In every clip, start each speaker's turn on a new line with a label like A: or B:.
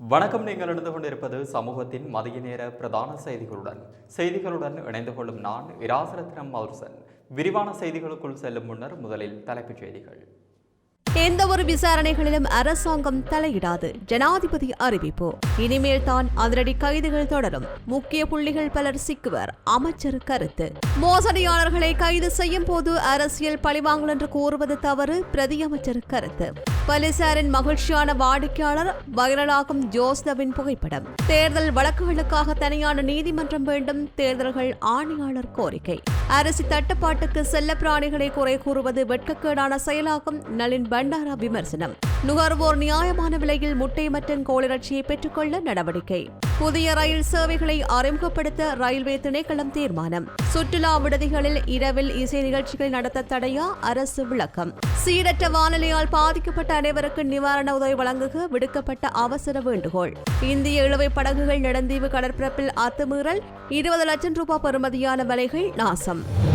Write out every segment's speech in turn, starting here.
A: வணக்கம். நீங்கள் இணைந்து கொண்டிருப்பது சமூகத்தின் மதிய நேர பிரதான செய்திகளுடன். செய்திகளுடன் இணைந்து கொள்ளும் நான் இராசரத்னம் மௌர்சன் விரிவான செய்திகளுக்குள் செல்லும் முன்னர் முதலில் தலைப்புச் செய்திகள்.
B: எந்த ஒரு விசாரணைகளிலும் அரசாங்கம் தலையிடாது. ஜனாதிபதி அறிவிப்பு. இனிமேல் தான் அதிரடி கைதுகள் தொடரும். முக்கிய புள்ளிகள் பலர் சிக்குவர். அமைச்சர் கருத்து. மோசடியாளர்களை கைது செய்யும் போது அரசியல் பழிவாங்கல் என்று கூறுவது தவறு பிரதி அமைச்சர் கருத்து. பலிசாரின் மகிழ்ச்சியான வாடிக்கையாளர் வைரலாகும் ஜோஸ்தவின் புகைப்படம். தேர்தல் வழக்குகளுக்காக தனியான நீதிமன்றம் வேண்டும் தேர்தல்கள் ஆணையாளர் கோரிக்கை. அரிசி தட்டுப்பாட்டுக்கு செல்ல பிராணிகளை குறை கூறுவது வெட்கக்கேடான செயலாகும் நளின் பண்டாரா விமர்சனம். நுகர்வோர் நியாயமான விலையில் முட்டை மற்றும் கோளிறச்சியை பெற்றுக்கொள்ள நடவடிக்கை. புதிய ரயில் சேவைகளை அறிமுகப்படுத்த ரயில்வே திணைக்களம் தீர்மானம். சுற்றுலா விடுதிகளில் இரவில் இசை நிகழ்ச்சிகள் நடத்த தடையா? அரசு விளக்கம். சீரற்ற வானிலையால் பாதிக்கப்பட்ட அனைவருக்கு நிவாரண உதவி வழங்குக விடுக்கப்பட்ட அவசர வேண்டுகோள். இந்திய இழுவை படகுகள் நெடுந்தீவு கடற்பரப்பில் அத்துமீறல் இருபது லட்சம் ரூபாய் பெறுமதியான வலைகள் நாசம்.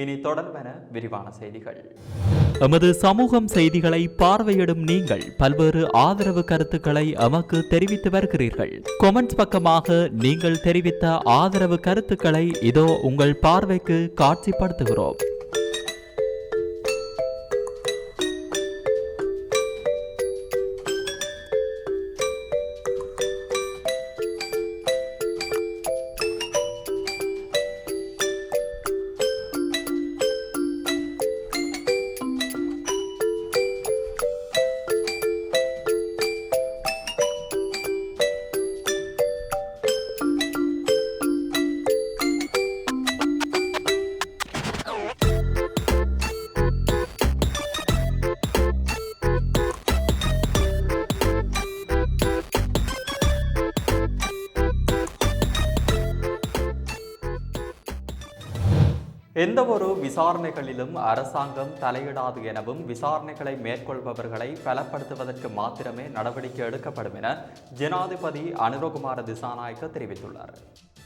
A: இனி தொடர்பென விரிவான செய்திகள். எமது சமூகம் செய்திகளை பார்வையிடும் நீங்கள் பல்வேறு ஆதரவு கருத்துக்களை எமக்கு தெரிவித்து வருகிறீர்கள். கொமெண்ட்ஸ் பக்கமாக நீங்கள் தெரிவித்த ஆதரவு கருத்துக்களை இதோ உங்கள் பார்வைக்கு காட்சிப்படுத்துகிறோம். எந்த ஒரு விசாரணைகளிலும் அரசாங்கம் தலையிடாது எனவும் விசாரணைகளை மேற்கொள்பவர்களை பலப்படுத்துவதற்கு மாத்திரமே நடவடிக்கை எடுக்கப்படும் என ஜனாதிபதி அனுரகுமார திசாநாயக்க தெரிவித்துள்ளார்.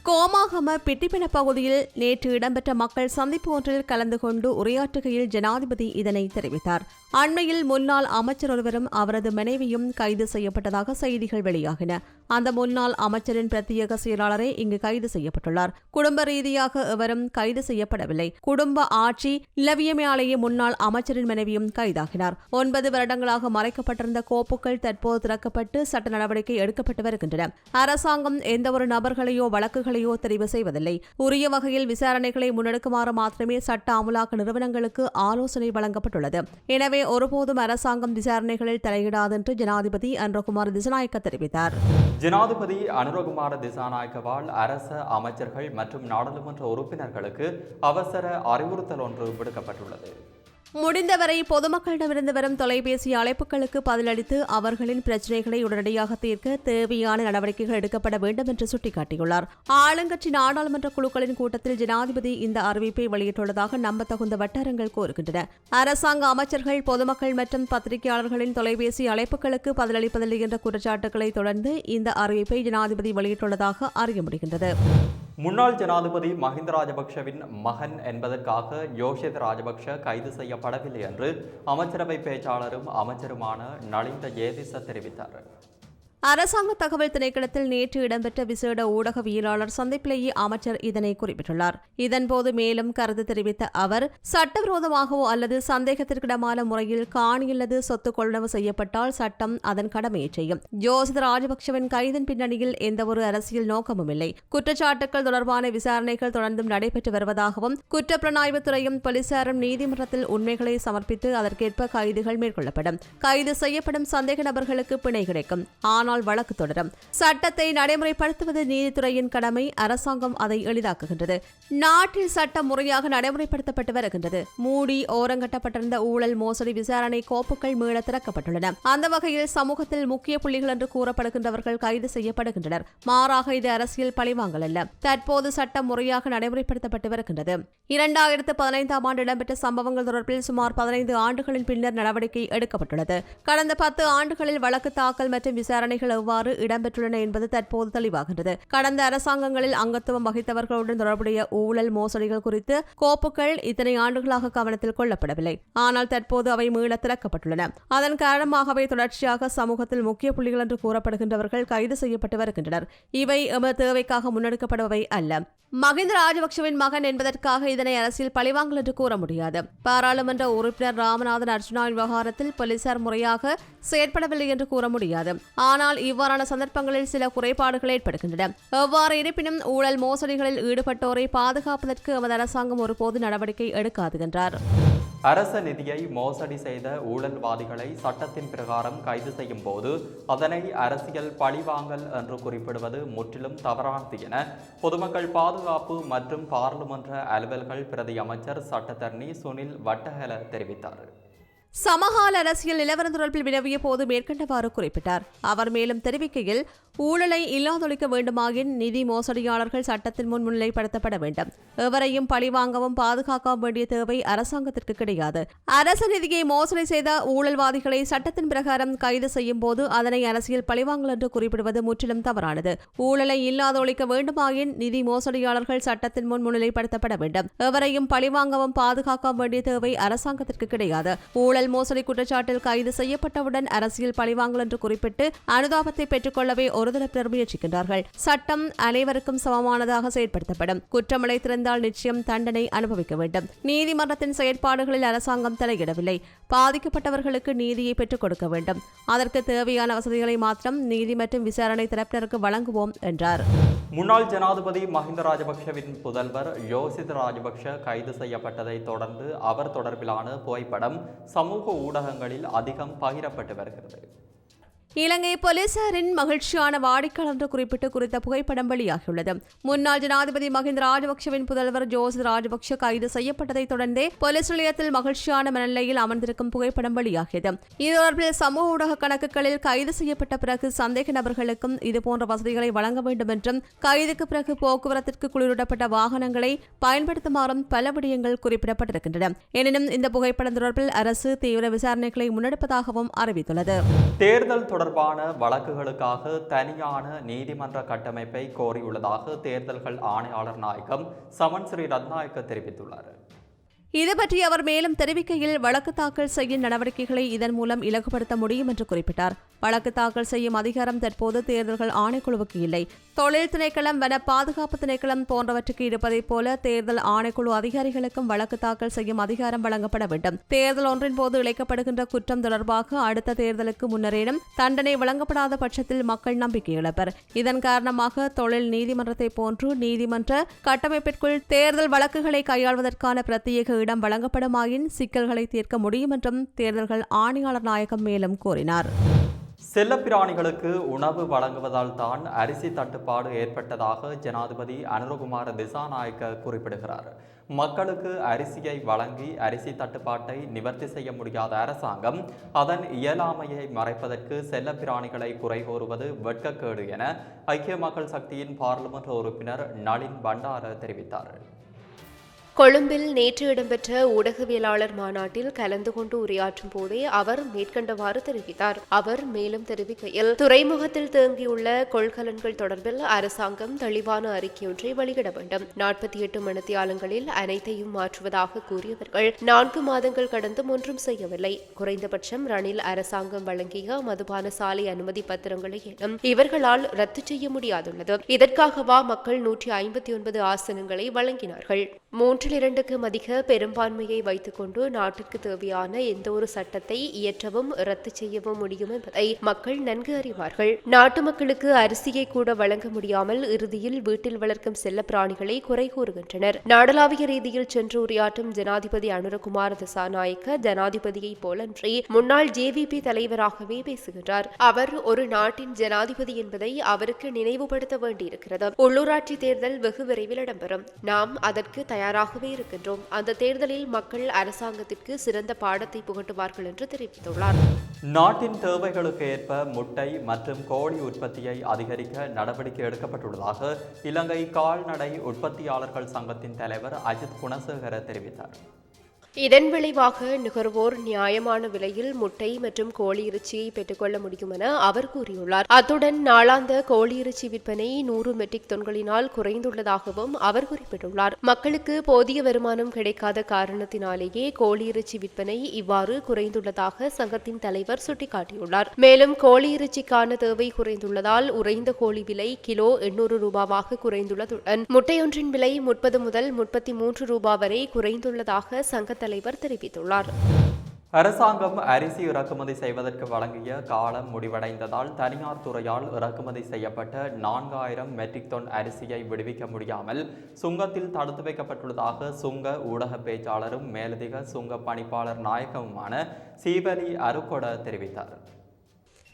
B: கோமாகம பிட்டிப்பின பகுதியில் நேற்று இடம்பெற்ற மக்கள் சந்திப்பு ஒன்றில் கலந்து கொண்டு உரையாற்றுகையில் ஜனாதிபதி இதனை தெரிவித்தார். அண்மையில் முன்னாள் அமைச்சர் ஒருவரும் அவரது மனைவியும் கைது செய்யப்பட்டதாக செய்திகள் வெளியாகின. அந்த முன்னாள் அமைச்சரின் பிரத்யேக செயலாளரே இங்கு கைது செய்யப்பட்டுள்ளார். குடும்ப ரீதியாக எவரும் கைது செய்யப்படவில்லை. குடும்ப ஆட்சி நிலவியமையாலேயே முன்னாள் அமைச்சரின் மனைவியும் கைதாகினார். ஒன்பது வருடங்களாக மறைக்கப்பட்டிருந்த கோப்புகள் தற்போது திறக்கப்பட்டு சட்ட நடவடிக்கை எடுக்கப்பட்டு வருகின்றன. அரசாங்கம் எந்தவொரு நபர்களையோ வழக்குகளையோ தெரிவு செய்வதில்லை. உரிய வகையில் விசாரணைகளை முன்னெடுக்குமாறு மாத்திரமே சட்ட அமலாக்க நிறுவனங்களுக்கு ஆலோசனை வழங்கப்பட்டுள்ளது. எனவே ஒருபோதும் அரசாங்கம் விசாரணைகளில் தலையிடாது என்று ஜனாதிபதி அன்றகுமார் திசநாயக்க தெரிவித்தார்.
A: ஜனாதிபதி அனுரகுமார திசாநாயக்கவால் அரச அமைச்சர்கள் மற்றும் நாடாளுமன்ற உறுப்பினர்களுக்கு அவசர அறிவுறுத்தல் ஒன்று விடுக்கப்பட்டுள்ளது.
B: முடிந்தவரை பொதுமக்களிடமிருந்து வரும் தொலைபேசி அழைப்புகளுக்கு பதிலளித்து அவர்களின் பிரச்சினைகளை உடனடியாக தீர்க்க தேவையான நடவடிக்கைகள் எடுக்கப்பட வேண்டும் என்று சுட்டிக்காட்டியுள்ளார். ஆளுங்கட்சி நாடாளுமன்ற குழுக்களின் கூட்டத்தில் ஜனாதிபதி இந்த அறிவிப்பை வெளியிட்டுள்ளதாக நம்பத்தகுந்த வட்டாரங்கள் கூறுகின்றன. அரசாங்க அமைச்சர்கள் பொதுமக்கள் மற்றும் பத்திரிகையாளர்களின் தொலைபேசி அழைப்புகளுக்கு பதிலளிப்பதில்லை என்ற குற்றச்சாட்டுகளை தொடர்ந்து இந்த அறிவிப்பை ஜனாதிபதி வெளியிட்டுள்ளதாக அறிய முடிகின்றது.
A: முன்னாள் ஜனாதிபதி மஹிந்த ராஜபக்ஷவின் மகன் என்பதற்காக யோஷித் ராஜபக்ஷ கைது செய்யப்படவில்லை என்று அமைச்சரவை பேச்சாளரும் அமைச்சருமான நலிந்த ஏதிச தெரிவித்தார்.
B: அரசாங்க தகவல் திணைக்களத்தில் நேற்று இடம்பெற்ற விசேட ஊடகவியலாளர் சந்திப்பிலேயே அமைச்சர் இதனை குறிப்பிட்டுள்ளார். இதன்போது மேலும் கருத்து தெரிவித்த அவர் சட்டவிரோதமாகவோ அல்லது சந்தேகத்திற்கிடமான முறையில் காணியல்லது சொத்து கொள்ளவு செய்யப்பட்டால் சட்டம் அதன் கடமையை செய்யும். ஜோசித் ராஜபக்சவின் கைதின் பின்னணியில் எந்தவொரு அரசியல் நோக்கமும் இல்லை. குற்றச்சாட்டுகள் தொடர்பான விசாரணைகள் தொடர்ந்தும் நடைபெற்று வருவதாகவும் குற்றப்புலனாய்வுத் துறையும் போலீசாரும் நீதிமன்றத்தில் உண்மைகளை சமர்ப்பித்து அதற்கேற்ப கைதுகள் மேற்கொள்ளப்படும். கைது செய்யப்படும் சந்தேக நபர்களுக்கு பிணை கிடைக்கும். ஆனால் ஆனால் வழக்கு தொடரும். சட்டத்தை நடைமுறைப்படுத்துவது நீதித்துறையின் கடமை. அரசாங்கம் அதை எளிதாக்குகின்றது. நாட்டில் சட்டம் முறையாக நடைமுறைப்படுத்தப்பட்டு வருகின்றது. மூடி ஓரங்கட்டப்பட்டிருந்த ஊழல் மோசடி விசாரணை கோப்புகள் மீள திறக்கப்பட்டுள்ளன. அந்த வகையில் சமூகத்தில் முக்கிய புள்ளிகள் என்று கூறப்படுகின்றவர்கள் கைது செய்யப்படுகின்றனர். மாறாக இது அரசியல் பழிவாங்கல் அல்ல. தற்போது சட்டம் முறையாக நடைமுறைப்படுத்தப்பட்டு வருகின்றது. இரண்டாயிரத்து பதினைந்தாம் ஆண்டு இடம்பெற்ற சம்பவங்கள் தொடர்பில் சுமார் பதினைந்து ஆண்டுகளின் பின்னர் நடவடிக்கை எடுக்கப்பட்டுள்ளது. கடந்த பத்து ஆண்டுகளில் வழக்கு தாக்கல் மற்றும் விசாரணை விசாரணைகள் எவ்வாறு இடம்பெற்றுள்ளன என்பது தற்போது தெளிவாகின்றது. கடந்த அரசாங்கங்களில் அங்கத்துவம் வகித்தவர்களுடன் தொடர்புடைய ஊழல் மோசடிகள் குறித்து கோப்புகள் இத்தனை ஆண்டுகளாக கவனத்தில் கொள்ளப்படவில்லை. ஆனால் தற்போது அவை மீள திறக்கப்பட்டுள்ளன. அதன் காரணமாகவே தொடர்ச்சியாக சமூகத்தில் முக்கிய புள்ளிகள் என்று கூறப்படுகின்றவர்கள் கைது செய்யப்பட்டு வருகின்றனர். இவை எமது தேவைக்காக முன்னெடுக்கப்படுபவை அல்ல. மகிந்த ராஜபக்சவின் மகன் என்பதற்காக இதனை அரசியல் பழிவாங்கல் என்று கூற முடியாது. பாராளுமன்ற உறுப்பினர் ராமநாதன் அர்ஜுனா விவகாரத்தில் போலீசார் முறையாக செயற்படவில்லை என்று கூற முடியாது. ஆனால் இவ்வாறான சந்தர்ப்பங்களில் சில குறைபாடுகள் ஏற்படுகின்றன. எவ்வாறு இருப்பினும் ஊழல் மோசடிகளில் ஈடுபட்டோரை பாதுகாப்பதற்கு அவர் அரசாங்கம் ஒருபோது நடவடிக்கை எடுக்காது என்றார்.
A: அரச நிதியை மோசடி செய்த ஊழல்வாதிகளை சட்டத்தின் பிரகாரம் கைது செய்யும் போது அதனை அரசியல் பழிவாங்கல் என்று குறிப்பிடுவது முற்றிலும் தவறானது என பொதுமக்கள் பாதுகாப்பு மற்றும் பாராளுமன்ற அலுவல்கள் பிரதி அமைச்சர் சட்டத்தரணி சுனில் வட்டஹல தெரிவித்தார்.
B: சமகால அரசியல் நிலவரம் தொடர்பில் வினவிய போது மேற்கண்டவாறு குறிப்பிட்டார். அவர் மேலும் தெரிவிக்கையில் ஊழலை இல்லாதொழிக்க வேண்டுமாயின் நிதி மோசடியாளர்கள் சட்டத்தின் முன் முன்னிலைப்படுத்தப்பட வேண்டும். எவரையும் பழிவாங்கவும் பாதுகாக்கவும் வேண்டிய தேவை அரசாங்கத்திற்கு கிடையாது. அரச நிதியை மோசடி செய்த ஊழல்வாதிகளை சட்டத்தின் பிரகாரம் கைது செய்யும் போது அதனை அரசியல் பழிவாங்கல் என்று குறிப்பிடுவது முற்றிலும் தவறானது. ஊழலை இல்லாதொழிக்க வேண்டுமாயின் நிதி மோசடியாளர்கள் சட்டத்தின் முன் முன்னிலைப்படுத்தப்பட வேண்டும். எவரையும் பழிவாங்கவும் பாதுகாக்கவும் வேண்டிய தேவை அரசாங்கத்திற்கு கிடையாது. ஊழல் மோசடி குற்றச்சாட்டில் கைது செய்யப்பட்டவுடன் அரசியல் பழிவாங்கல் என்று குறிப்பிட்டு அனுதாபத்தை பெற்றுக்கொள்ளவே ஒருதரப்பினர் முயற்சிக்கின்றார்கள். சட்டம் அனைவருக்கும் சமமானதாக செயற்படுத்தப்படும். குற்றமிழைத்திருந்தால் நிச்சயம் தண்டனை அனுபவிக்க வேண்டும். நீதிமன்றத்தின் செயற்பாடுகளில் அரசாங்கம் தலையிடவில்லை. பாதிக்கப்பட்டவர்களுக்கு நீதியை பெற்றுக் கொடுக்க வேண்டும். அதற்கு தேவையான வசதிகளை மாத்திரம் நீதி மற்றும் விசாரணை தரப்பினருக்கு வழங்குவோம் என்றார்.
A: முன்னாள் ஜனாதிபதி மஹிந்த ராஜபக்ஷவின் புதல்வர் யோசித் ராஜபக்ஷ கைது செய்யப்பட்டதை தொடர்ந்து அவர் தொடர்பிலான புகைப்படம் சமூக சமூக ஊடகங்களில் அதிகம் பகிரப்பட்டு வருகிறது.
B: இலங்கை போலீசாரின் மகிழ்ச்சியான வாடிக்கையாளர் என்று குறிப்பிட்டு குறித்த புகைப்படம் வெளியாகியுள்ளது. முன்னாள் ஜனாதிபதி மஹிந்த ராஜபக்ஷவின் புதல்வர் ஜோஸ் ராஜபக்ஷ கைது செய்யப்பட்டதை தொடர்ந்தே போலீஸ் நிலையத்தில் மகிழ்ச்சியான மனநிலையில் அமர்ந்திருக்கும் புகைப்படம் வெளியாகியது. இது தொடர்பில் சமூக ஊடக கணக்குகளில் கைது செய்யப்பட்ட பிறகு சந்தேக நபர்களுக்கும் இதுபோன்ற வசதிகளை வழங்க வேண்டும் என்றும் கைதுக்கு பிறகு போக்குவரத்திற்கு குளிரூட்டப்பட்ட வாகனங்களை பயன்படுத்துமாறும் பல விடயங்கள் குறிப்பிடப்பட்டிருக்கின்றன. எனினும் இந்த புகைப்படம் தொடர்பில் அரசு தீவிர விசாரணைகளை முன்னெடுப்பதாகவும் அறிவித்துள்ளது.
A: தேர்தல் தொடர்பான வழக்குகளுக்காக தனியான நீதிமன்ற கட்டமைப்பை கோரியுள்ளதாக தேர்தல்கள் ஆணையாளர் நாயகம் சமன் ஸ்ரீ ரத்நாயக்க தெரிவித்துள்ளார்.
B: இது பற்றி அவர் மேலும் தெரிவிக்கையில் வழக்கு தாக்கல் செய்யும் நடவடிக்கைகளை இதன் மூலம் இலகுபடுத்த முடியும் என்று குறிப்பிட்டார். வழக்கு தாக்கல் செய்யும் அதிகாரம் தற்போது தேர்தல்கள் ஆணைக்குழுவுக்கு இல்லை. தொழில் திணைக்களம் வன பாதுகாப்பு திணைக்களம் போன்றவற்றுக்கு இருப்பதைப் போல தேர்தல் ஆணைக்குழு அதிகாரிகளுக்கும் வழக்கு தாக்கல் செய்யும் அதிகாரம் வழங்கப்பட வேண்டும். தேர்தல் ஒன்றின் போது இழைக்கப்படுகின்ற குற்றம் தொடர்பாக அடுத்த தேர்தலுக்கு முன்னரேனும் தண்டனை வழங்கப்படாத பட்சத்தில் மக்கள் நம்பிக்கை இழப்பர். இதன் காரணமாக தொழில் நீதிமன்றத்தை போன்று நீதிமன்ற கட்டமைப்பிற்குள் தேர்தல் வழக்குகளை கையாள்வதற்கான பிரத்யேக இடம் வழங்கப்படுமாயின் சிக்கல்களை தீர்க்க முடியும் என்றும் தேர்தல்கள் ஆணையாளர் நாயகம் மேலும் கூறினார்.
A: செல்லப்பிராணிகளுக்கு உணவு வழங்குவதால் தான் அரிசி தட்டுப்பாடு ஏற்பட்டதாக ஜனாதிபதி அனுரகுமார் திசாநாயக்க குறிப்பிடுகிறார். மக்களுக்கு அரிசியை வழங்கி அரிசி தட்டுப்பாட்டை நிவர்த்தி செய்ய முடியாத அரசாங்கம் அதன் இயலாமையை மறைப்பதற்கு செல்லப்பிராணிகளை குறை கூறுவது வெட்கக்கேடு என ஐக்கிய மக்கள் சக்தியின் பாராளுமன்ற உறுப்பினர் நளின் பண்டார தெரிவித்தார்.
C: கொழும்பில் நேற்று இடம்பெற்ற ஊடகவியலாளர் மாநாட்டில் கலந்து கொண்டு உரையாற்றும் போதே அவர் மேற்கண்டவாறு தெரிவித்தார். அவர் மேலும் தெரிவிக்கையில் துறைமுகத்தில் தேங்கியுள்ள கொள்கலன்கள் தொடர்பில் அரசாங்கம் தெளிவான அறிக்கையொன்றை வெளியிட வேண்டும். நாற்பத்தி எட்டு மணித்தியாலங்களில் அனைத்தையும் மாற்றுவதாக கூறியவர்கள் நான்கு மாதங்கள் கடந்தும் ஒன்றும் செய்யவில்லை. குறைந்தபட்சம் ரணில் அரசாங்கம் வழங்கிய மதுபான சாலை அனுமதி பத்திரங்களை எனும் இவர்களால் ரத்து செய்ய முடியாதுள்ளது. இதற்காகவா மக்கள் நூற்றி ஐம்பத்தி ஒன்பது ஆசனங்களை வழங்கினார்கள்? மூன்று மூன்றில் இரண்டுக்கும் அதிக பெரும்பான்மையை வைத்துக்கொண்டு நாட்டிற்கு தேவையான எந்த ஒரு சட்டத்தை இயற்றவும் ரத்து செய்யவும் முடியும் என்பதை மக்கள் நன்கு அறிவார்கள். நாட்டு மக்களுக்கு அரிசியை கூட வழங்க முடியாமல் இறுதியில் வீட்டில் வளர்க்கும் செல்ல பிராணிகளை குறை கூறுகின்றனர். நாடளாவிய ரீதியில் சென்று உரையாற்றும் ஜனாதிபதி அனுரகுமார் திசாநாயக்க ஜனாதிபதியை போலன்றி முன்னாள் ஜேவிபி தலைவராகவே பேசுகின்றார். அவர் ஒரு நாட்டின் ஜனாதிபதி என்பதை அவருக்கு நினைவுபடுத்த வேண்டியிருக்கிறது. உள்ளூராட்சி தேர்தல் வெகு விரைவில் இடம்பெறும். நாம் அதற்கு தயாராக தயாராகவே இருக்கின்றோம். அந்த தேர்தலில் மக்கள் அரசாங்கத்திற்கு சிறந்த பாடத்தை புகட்டுவார்கள் என்று தெரிவித்துள்ளார்.
A: நாட்டின் தேவைகளுக்கு ஏற்ப முட்டை மற்றும் கோழி உற்பத்தியை அதிகரிக்க நடவடிக்கை எடுக்கப்பட்டுள்ளதாக இலங்கை கால்நடை உற்பத்தியாளர்கள் சங்கத்தின் தலைவர் அஜித் குணசேகர தெரிவித்தார்.
C: இதன் விளைவாக நுகர்வோர் நியாயமான விலையில் முட்டை மற்றும் கோழி இறைச்சியை பெற்றுக்கொள்ள முடியும் என அவர் கூறியுள்ளார். அத்துடன் நாளாந்த கோழி இறைச்சி விற்பனை நூறு மெட்ரிக் தொன்களினால் குறைந்துள்ளதாகவும் அவர் குறிப்பிட்டுள்ளார். மக்களுக்கு போதிய வருமானம் கிடைக்காத காரணத்தினாலேயே கோழி இறைச்சி விற்பனை இவ்வாறு குறைந்துள்ளதாக சங்கத்தின் தலைவர் சுட்டிக்காட்டியுள்ளார். மேலும் கோழி இறைச்சிக்கான தேவை குறைந்துள்ளதால் உறைந்த கோழி விலை கிலோ எண்ணூறு ரூபாவாக குறைந்துள்ளதுடன் முட்டையொன்றின் விலை முப்பது முதல் முப்பத்தி மூன்று ரூபாய் வரை குறைந்துள்ளதாக சங்கத்தின் தலைவர் தெரிவித்துள்ளார்.
A: அரசாங்கம் அரிசி இறக்குமதி செய்வதற்கு வழங்கிய காலம் முடிவடைந்ததால் தனியார் துறையால் இறக்குமதி செய்யப்பட்ட நான்காயிரம் மெட்ரிக் டன் அரிசியை விடுவிக்க முடியாமல் சுங்கத்தில் தடுத்து வைக்கப்பட்டுள்ளதாக சுங்க ஊடக பேச்சாளரும் மேலதிக சுங்க பணிப்பாளர் நாயகமுமான சீவலி அருக்கொட தெரிவித்தார்.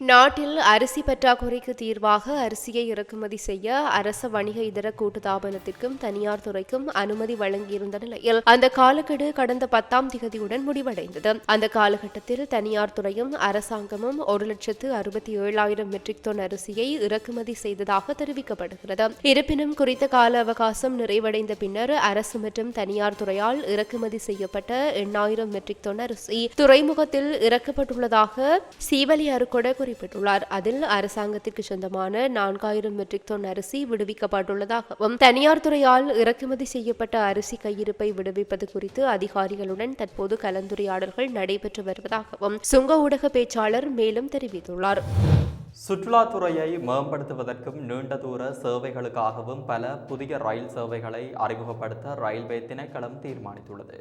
C: நாட்டில் அரிசி பற்றாக்குறைக்கு தீர்வாக அரிசியை இறக்குமதி செய்ய அரச வணிக இதர கூட்டுத்தாபனத்திற்கும் தனியார் துறைக்கும் அனுமதி வழங்கியிருந்த நிலையில் அந்த காலக்கெடு கடந்த பத்தாம் திகதியுடன் முடிவடைந்தது. அந்த காலகட்டத்தில் தனியார் துறையும் அரசாங்கமும் ஒரு லட்சத்து அறுபத்தி ஏழாயிரம் மெட்ரிக் டன் அரிசியை இறக்குமதி செய்ததாக தெரிவிக்கப்படுகிறது. இருப்பினும் குறித்த கால அவகாசம் நிறைவடைந்த பின்னர் அரசு மற்றும் தனியார் துறையால் இறக்குமதி செய்யப்பட்ட எண்ணாயிரம் மெட்ரிக் டன் அரிசி துறைமுகத்தில் இறக்கப்பட்டுள்ளதாக சீவலி அருகொட குறிப்பிட்டுள்ளார். அதில் அரசாங்கத்திற்கு சொந்தமான நான்காயிரம் மெட்ரிக் டன் அரிசி விடுவிக்கப்பட்டுள்ளதாகவும் தனியார் துறையால் இறக்குமதி செய்யப்பட்ட அரிசி கையிருப்பை விடுவிப்பது குறித்து அதிகாரிகளுடன் தற்போது கலந்துரையாடல்கள் நடைபெற்று வருவதாகவும் சுங்க ஊடக பேச்சாளர் மேலும் தெரிவித்துள்ளார்.
A: சுற்றுலாத்துறையை மேம்படுத்துவதற்கும் நீண்ட தூர சேவைகளுக்காகவும் பல புதிய ரயில் சேவைகளை அறிமுகப்படுத்த ரயில்வே திணைக்களம் தீர்மானித்துள்ளது.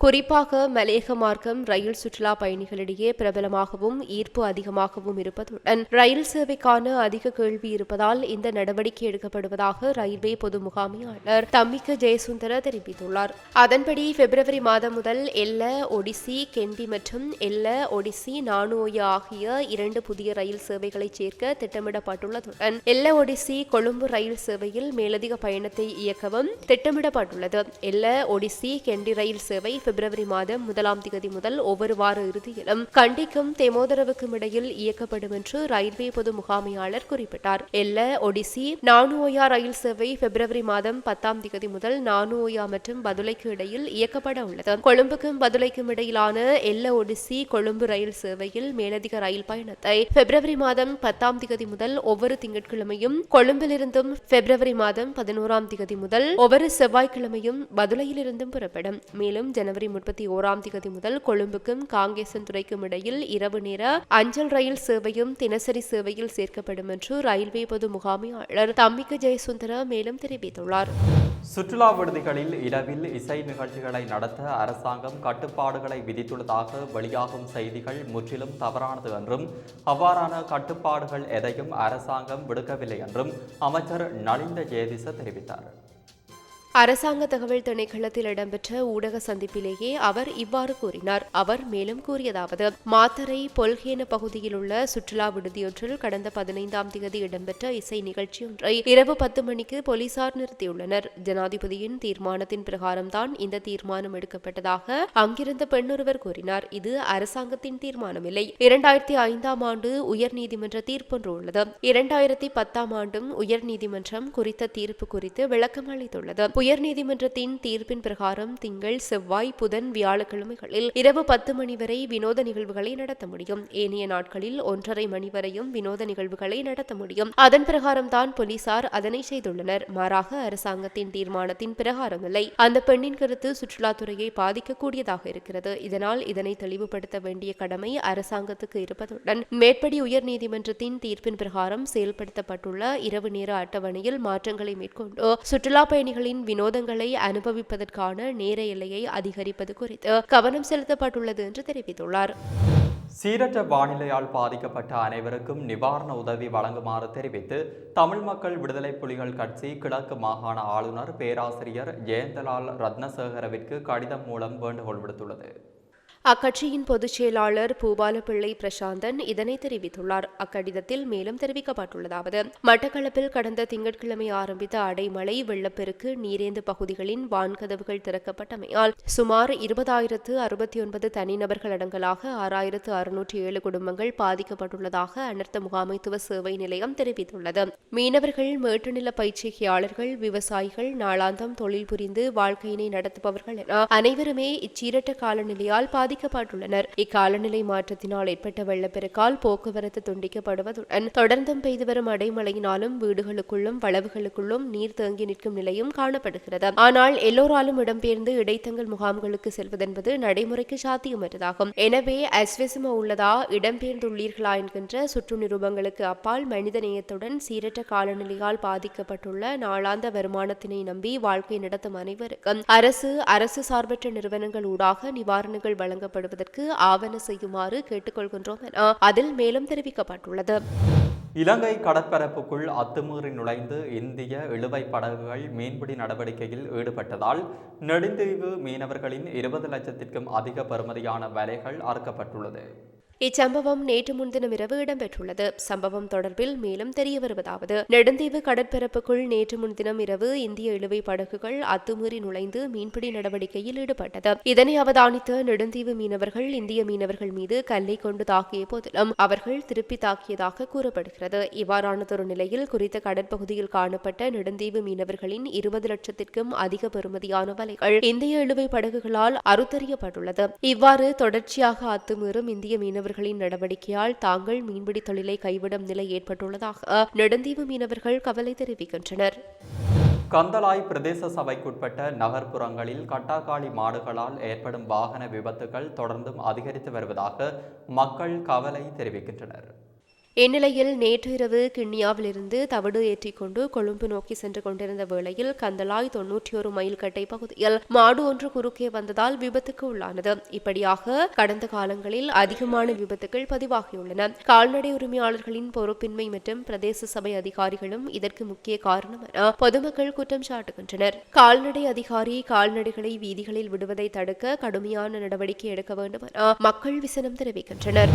C: குறிப்பாக மலேக மார்க்கம் ரயில் சுற்றுலா பயணிகளிடையே பிரபலமாகவும் ஈர்ப்பு அதிகமாகவும் இருப்பதுடன் ரயில் சேவைக்கான அதிக கேள்வி இருப்பதால் இந்த நடவடிக்கை எடுக்கப்படுவதாக ரயில்வே பொது முகாமையாளர் தம்மிக்க ஜெயசுந்தர தெரிவித்துள்ளார். அதன்படி பிப்ரவரி மாதம் முதல் எல்ல ஒடிசி கெண்டி மற்றும் எல்ல ஒடிசி நானோயா ஆகிய இரண்டு புதிய ரயில் சேவைகளை சேர்க்க திட்டமிடப்பட்டுள்ளதுடன் எல்ல ஒடிசி கொழும்பு ரயில் சேவையில் மேலதிக பயணத்தை இயக்கவும் திட்டமிடப்பட்டுள்ளது. எல்ல ஒடிசி கெண்டி ரயில் சேவை பிப்ரவரி மாதம் முதலாம் திகதி முதல் ஒவ்வொரு வார இறுதியிலும் கண்டிக்கும் தெமோதரவுக்கும் இடையில் இயக்கப்படும் என்று ரயில்வே பொது முகாமையாளர் குறிப்பிட்டார். எல்ல ஒடிசி நானுஓயா ரயில் சேவை பிப்ரவரி மாதம் பத்தாம் திகதி முதல் நானுஓயா மற்றும் பதுளைக்கு இடையில் இயக்கப்பட உள்ளது. கொழும்புக்கும் பதுளைக்கும் இடையிலான எல்ல ஒடிசி கொழும்பு ரயில் சேவையில் மேலதிக ரயில் பயணத்தை பிப்ரவரி மாதம் பத்தாம் திகதி முதல் ஒவ்வொரு திங்கட்கிழமையும் கொழும்பிலிருந்தும் பிப்ரவரி மாதம் பதினோராம் திகதி முதல் ஒவ்வொரு செவ்வாய்க்கிழமையும் பதுளையிலிருந்தும் புறப்படும். மேலும் ஜனவரி ஜனவரி முப்பத்தி ஓராம் தேதி முதல் கொழும்புக்கும் காங்கேசன் துறைக்கும் இடையில் இரவு நேர அஞ்சல் ரயில் சேவையும் தினசரி சேவையில் சேர்க்கப்படும் என்று ரயில்வே பொது முகாமையாளர் தம்மிக்க ஜெயசுந்தர மேலும் தெரிவித்துள்ளார்.
A: சுற்றுலா விடுதிகளில் இரவில் இசை நிகழ்ச்சிகளை நடத்த அரசாங்கம் கட்டுப்பாடுகளை விதித்துள்ளதாக வெளியாகும் செய்திகள் முற்றிலும் தவறானது என்றும் அவ்வாறான கட்டுப்பாடுகள் எதையும் அரசாங்கம் விடுக்கவில்லை என்றும் அமைச்சர் நலிந்த ஜேதிச தெரிவித்தார்.
C: அரசாங்க தகவல் திணைக்களத்தில் இடம்பெற்ற ஊடக சந்திப்பிலேயே அவர் இவ்வாறு கூறினார். அவர் மேலும் கூறியதாவது மாத்தரை பொல்கேன பகுதியில் உள்ள சுற்றுலா விடுதியொன்றில் கடந்த பதினைந்தாம் தேதி இடம்பெற்ற இசை நிகழ்ச்சி ஒன்றை இரவு பத்து மணிக்கு போலீசார் நிறுத்தியுள்ளனர். ஜனாதிபதியின் தீர்மானத்தின் பிரகாரம்தான் இந்த தீர்மானம் எடுக்கப்பட்டதாக அங்கிருந்த பெண்ணொருவர் கூறினார். இது அரசாங்கத்தின் தீர்மானமில்லை. இரண்டாயிரத்தி ஐந்தாம் ஆண்டு உயர்நீதிமன்ற தீர்ப்பொன்று உள்ளது. இரண்டாயிரத்தி பத்தாம் ஆண்டும் உயர்நீதிமன்றம் குறித்த தீர்ப்பு குறித்து விளக்கம் அளித்துள்ளது. உயர்நீதிமன்றத்தின் தீர்ப்பின் பிரகாரம் திங்கள் செவ்வாய் புதன் வியாழக்கிழமைகளில் இரவு பத்து மணி வரை வினோத நிகழ்வுகளை நடத்த முடியும். ஏனைய நாட்களில் ஒன்றரை மணி வரையும் வினோத நிகழ்வுகளை நடத்த முடியும். அதன் பிரகாரம் தான் போலீசார் அதனை செய்துள்ளனர். மாறாக அரசாங்கத்தின் தீர்மானத்தின் பிரகாரம் இல்லை. அந்த பெண்ணின் கருத்து சுற்றுலாத்துறையை பாதிக்கக்கூடியதாக இருக்கிறது. இதனால் இதனை தெளிவுபடுத்த வேண்டிய கடமை அரசாங்கத்துக்கு இருப்பதுடன் மேற்படி உயர்நீதிமன்றத்தின் தீர்ப்பின் பிரகாரம் செயல்படுத்தப்பட்டுள்ள இரவு நேர அட்டவணையில் மாற்றங்களை மேற்கொண்டு சுற்றுலா பயணிகளின் வினோதங்களை அனுபவிப்பதற்கான நேர எல்லையை அதிகரிப்பது குறித்து கவனம் செலுத்தப்பட்டுள்ளது என்று தெரிவித்துள்ளார்.
A: சீரற்ற வானிலையால் பாதிக்கப்பட்ட அனைவருக்கும் நிவாரண உதவி வழங்குமாறு தெரிவித்து தமிழ் மக்கள் விடுதலை புலிகள் கட்சி கிழக்கு மாகாண ஆளுநர் பேராசிரியர் ஜெயந்தலால் ரத்னசேகரவிற்கு கடிதம் மூலம் வேண்டுகோள் விடுத்துள்ளது.
C: அக்கட்சியின் பொதுச் செயலாளர் பூபாலபிள்ளை பிரசாந்தன் இதனை தெரிவித்துள்ளார். அக்கடிதத்தில் மேலும் தெரிவிக்கப்பட்டுள்ளதாவது மட்டக்களப்பில் கடந்த திங்கட்கிழமை ஆரம்பித்த அடைமழை வெள்ளப்பெருக்கு நீரேந்து பகுதிகளின் வான்கதவுகள் திறக்கப்பட்டமையால் சுமார் இருபதாயிரத்து அறுபத்தி ஒன்பது தனிநபர்கள் அடங்கலாக ஆறாயிரத்து அறுநூற்றி ஏழு குடும்பங்கள் பாதிக்கப்பட்டுள்ளதாக அனர்த்த முகாமைத்துவ சேவை நிலையம் தெரிவித்துள்ளது. மீனவர்கள் மேட்டுநில பயிற்சிகையாளர்கள் விவசாயிகள் நாளாந்தம் தொழில் புரிந்து வாழ்க்கையினை நடத்துபவர்கள் என அனைவருமே இச்சீரட்ட காலநிலையால் பாதி பாதிக்கப்பட்டுள்ளனர். இக்காலநிலை மாற்றத்தினால் ஏற்பட்ட வெள்ளப்பெருக்கால் போக்குவரத்து துண்டிக்கப்படுவதுடன் தொடர்ந்தும் பெய்து வரும் அடைமழையினாலும் வீடுகளுக்குள்ளும் வளவுகளுக்குள்ளும் நீர் தேங்கி நிற்கும் நிலையும் காணப்படுகிறது. ஆனால் எல்லோராலும் இடம்பெயர்ந்து இடைத்தங்கள் முகாம்களுக்கு செல்வதென்பது நடைமுறைக்கு சாத்தியமற்றதாகும். எனவே அஸ்வசம உள்ளதா இடம்பெயர்ந்துள்ளீர்களா என்கின்ற சுற்று நிரூபங்களுக்கு அப்பால் மனித நேயத்துடன் சீரற்ற காலநிலையால் பாதிக்கப்பட்டுள்ள நாளாந்த வருமானத்தினை நம்பி வாழ்க்கை நடத்தும் அனைவருக்கும் அரசு அரசு சார்பற்ற நிறுவனங்கள் ஊடாக நிவாரணங்கள் வழங்கப்படுவதற்கு ஆவண செய்யுமாறு கேட்டுக்கொள்கின்றோம் என அதில் மேலும் தெரிவிக்கப்பட்டுள்ளது.
A: இலங்கை கடற்பரப்புக்குள் அத்துமீறி நுழைந்து இந்திய இழுவை படகுகள் மீன்பிடி நடவடிக்கையில் ஈடுபட்டதால் நெடுந்தீவு மீனவர்களின் இருபது லட்சத்திற்கும் அதிக பெறுமதியான வலைகள் அறுக்கப்பட்டுள்ளது.
C: இச்சம்பவம் நேற்று முன்தினம் இரவு இடம்பெற்றுள்ளது சம்பவம் தொடர்பில் மேலும் தெரிய வருவதாவது நெடுந்தீவு கடற்பரப்புக்குள் நேற்று முன்தினம் இரவு இந்திய இழுவை படகுகள் அத்துமீறி நுழைந்து மீன்பிடி நடவடிக்கையில் ஈடுபட்டது இதனை அவதானித்த நெடுந்தீவு மீனவர்கள் இந்திய மீனவர்கள் மீது கல்லை கொண்டு தாக்கிய போதிலும் அவர்கள் திருப்பி தாக்கியதாக கூறப்படுகிறது இவ்வாறானதொரு நிலையில் குறித்த கடற்பகுதியில் காணப்பட்ட நெடுந்தீவு மீனவர்களின் இருபது லட்சத்திற்கும் அதிக பெறுமதியான வலைகள் இந்திய இழுவை படகுகளால் அறுத்தறியப்பட்டுள்ளது இவ்வாறு தொடர்ச்சியாக அத்துமீறும் இந்திய மீனவர்களின் நடவடிக்கையால் தாங்கள் மீன்பிடி தொழிலை கைவிடும் நிலை ஏற்பட்டுள்ளதாக நெடுந்தீவு மீனவர்கள் கவலை தெரிவிக்கின்றனர்.
A: கந்தலாய் பிரதேச சபைக்குட்பட்ட நகர்ப்புறங்களில் கட்டாக்காளி மாடுகளால் ஏற்படும் வாகன விபத்துகள் தொடர்ந்தும் அதிகரித்து வருவதாக மக்கள் கவலை தெரிவிக்கின்றனர்.
C: இந்நிலையில் நேற்று இரவு கிண்ணியாவிலிருந்து தவிடு ஏற்றிக்கொண்டு கொழும்பு நோக்கி சென்று கொண்டிருந்த வேளையில் கந்தலாய் தொன்னூற்றி ஒரு மைல் கட்டை பகுதியில் மாடு ஒன்று குறுக்கே வந்ததால் விபத்துக்கு உள்ளானது. இப்படியாக கடந்த காலங்களில் அதிகமான விபத்துகள் பதிவாகியுள்ளன. கால்நடை உரிமையாளர்களின் பொறுப்பின்மை மற்றும் பிரதேச சபை அதிகாரிகளும் இதற்கு முக்கிய காரணம் என பொதுமக்கள் குற்றம் சாட்டுகின்றனர். கால்நடை அதிகாரி கால்நடைகளை வீதிகளில் விடுவதை தடுக்க கடுமையான நடவடிக்கை எடுக்க வேண்டும் என மக்கள் விசனம் தெரிவிக்கின்றனர்.